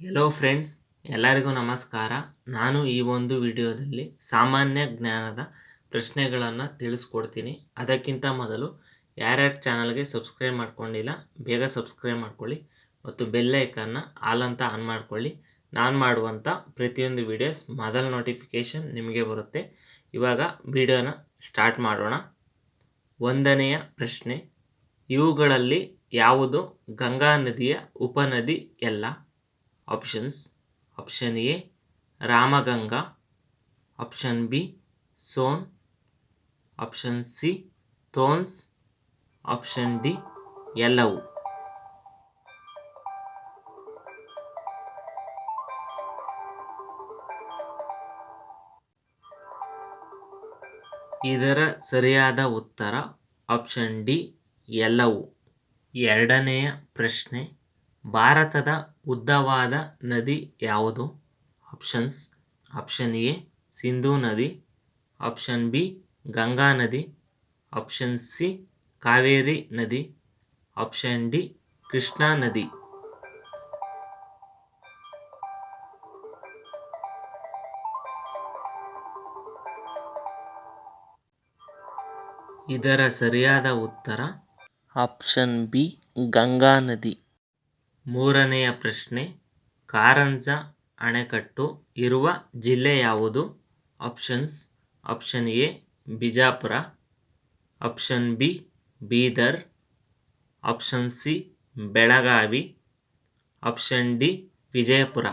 Hello friends ಎಲ್ಲರಿಗೂ ನಮಸ್ಕಾರ. ನಾನು ಈ ಒಂದು ವಿಡಿಯೋದಲ್ಲಿ ಸಾಮಾನ್ಯ ಜ್ಞಾನದ ಪ್ರಶ್ನೆಗಳನ್ನು ತಿಳಿಸ್ಕೊಡ್ತೀನಿ. ಅದಕ್ಕಿಂತ ಮೊದಲು ಯಾರ್ಯಾರು ಚಾನಲ್ಗೆ ಸಬ್ಸ್ಕ್ರೈಬ್ ಮಾಡ್ಕೊಂಡಿಲ್ಲ, ಬೇಗ ಸಬ್ಸ್ಕ್ರೈಬ್ ಮಾಡ್ಕೊಳ್ಳಿ ಮತ್ತು ಬೆಲ್ ಹಾಲಂತ ಆಲ್ ಅಂತ ಆನ್ ಮಾಡ್ಕೊಳ್ಳಿ. ನಾನು ಮಾಡುವಂಥ ಪ್ರತಿಯೊಂದು ವಿಡಿಯೋಸ್ ಮೊದಲ ನೋಟಿಫಿಕೇಷನ್ ನಿಮಗೆ ಬರುತ್ತೆ. ಇವಾಗ ವಿಡಿಯೋನ ಸ್ಟಾರ್ಟ್ ಮಾಡೋಣ. ಒಂದನೆಯ ಪ್ರಶ್ನೆ, ಇವುಗಳಲ್ಲಿ ಯಾವುದು ಗಂಗಾ ನದಿಯ ಉಪನದಿ ಎಲ್ಲ options option A Ramganga option B Son option C Tons option D ಎಲ್ಲವು ಇದರ ಸರಿಯಾದ ಉತ್ತರ ಆಪ್ಷನ್ ಡಿ ಎಲ್ಲವು ಎರಡನೆಯ ಪ್ರಶ್ನೆ ಭಾರತದ ಉದ್ದವಾದ ನದಿ ಯಾವುದು? ಆಪ್ಷನ್ಸ್ ಆಪ್ಷನ್ ಎ ಸಿಂಧೂ ನದಿ. ಆಪ್ಷನ್ ಬಿ ಗಂಗಾ ನದಿ. ಆಪ್ಷನ್ ಸಿ ಕಾವೇರಿ ನದಿ. ಆಪ್ಷನ್ ಡಿ ಕೃಷ್ಣಾ ನದಿ. ಇದರ ಸರಿಯಾದ ಉತ್ತರ ಆಪ್ಷನ್ ಬಿ ಗಂಗಾ ನದಿ. ಮೂರನೆಯ ಪ್ರಶ್ನೆ, ಕಾರಂಜ ಅಣೆಕಟ್ಟು ಇರುವ ಜಿಲ್ಲೆ ಯಾವುದು? Options, option A, Bijapur, option B, Bidar, option C, Belagavi, option D, Vijayapura.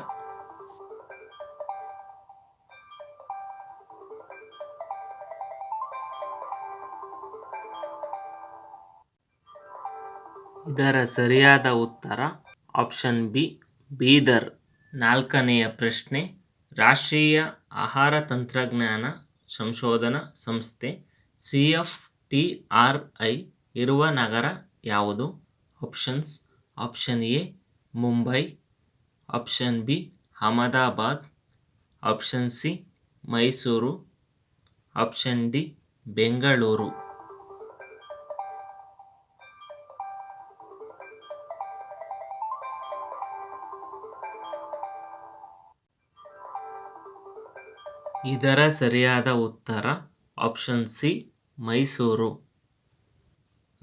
ಇದರ ಸರಿಯಾದ ಉತ್ತರ ಆಪ್ಷನ್ ಬಿ, ಬೀದರ್. ನಾಲ್ಕನೆಯ ಪ್ರಶ್ನೆ, ರಾಷ್ಟ್ರೀಯ ಆಹಾರ ತಂತ್ರಜ್ಞಾನ ಸಂಶೋಧನಾ ಸಂಸ್ಥೆ, C F T R I ಇರುವ ನಗರ ಯಾವುದು? Options, option A, Mumbai. Option B, Ahmedabad. Option C, Mysuru. Option D, Bengaluru. ಇದರ ಸರಿಯಾದ ಉತ್ತರ ಆಪ್ಷನ್ ಸಿ ಮೈಸೂರು.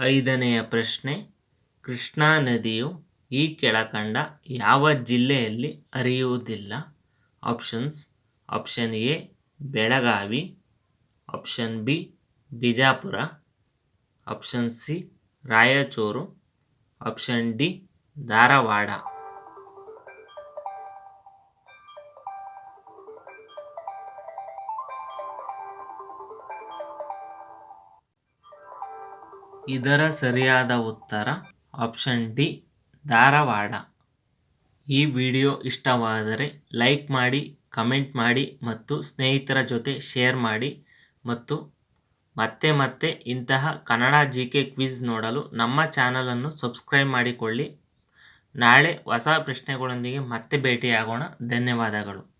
ಐದನೆಯ ಪ್ರಶ್ನೆ, ಕೃಷ್ಣಾ ನದಿಯು ಈ ಕೆಳಕಂಡ ಯಾವ ಜಿಲ್ಲೆಯಲ್ಲಿ ಹರಿಯುವುದಿಲ್ಲ? Options option A, Belagavi. Option B, Bijapur. Option C, Raichur. Option D, Dharwad. ಇದರ ಸರಿಯಾದ ಉತ್ತರ ಆಪ್ಷನ್ ಡಿ, ಧಾರವಾಡ. ಈ ವಿಡಿಯೋ ಇಷ್ಟವಾದರೆ ಲೈಕ್ ಮಾಡಿ, ಕಮೆಂಟ್ ಮಾಡಿ ಮತ್ತು ಸ್ನೇಹಿತರ ಜೊತೆ ಶೇರ್ ಮಾಡಿ ಮತ್ತು ಮತ್ತೆ ಮತ್ತೆ ಇಂತಹ ಕನ್ನಡ ಜಿ ಕೆ ಕ್ವಿಜ್ ನೋಡಲು ನಮ್ಮ ಚಾನಲನ್ನು ಸಬ್ಸ್ಕ್ರೈಬ್ ಮಾಡಿಕೊಳ್ಳಿ. ನಾಳೆ ಹೊಸ ಪ್ರಶ್ನೆಗಳೊಂದಿಗೆ ಮತ್ತೆ ಭೇಟಿಯಾಗೋಣ. ಧನ್ಯವಾದಗಳು.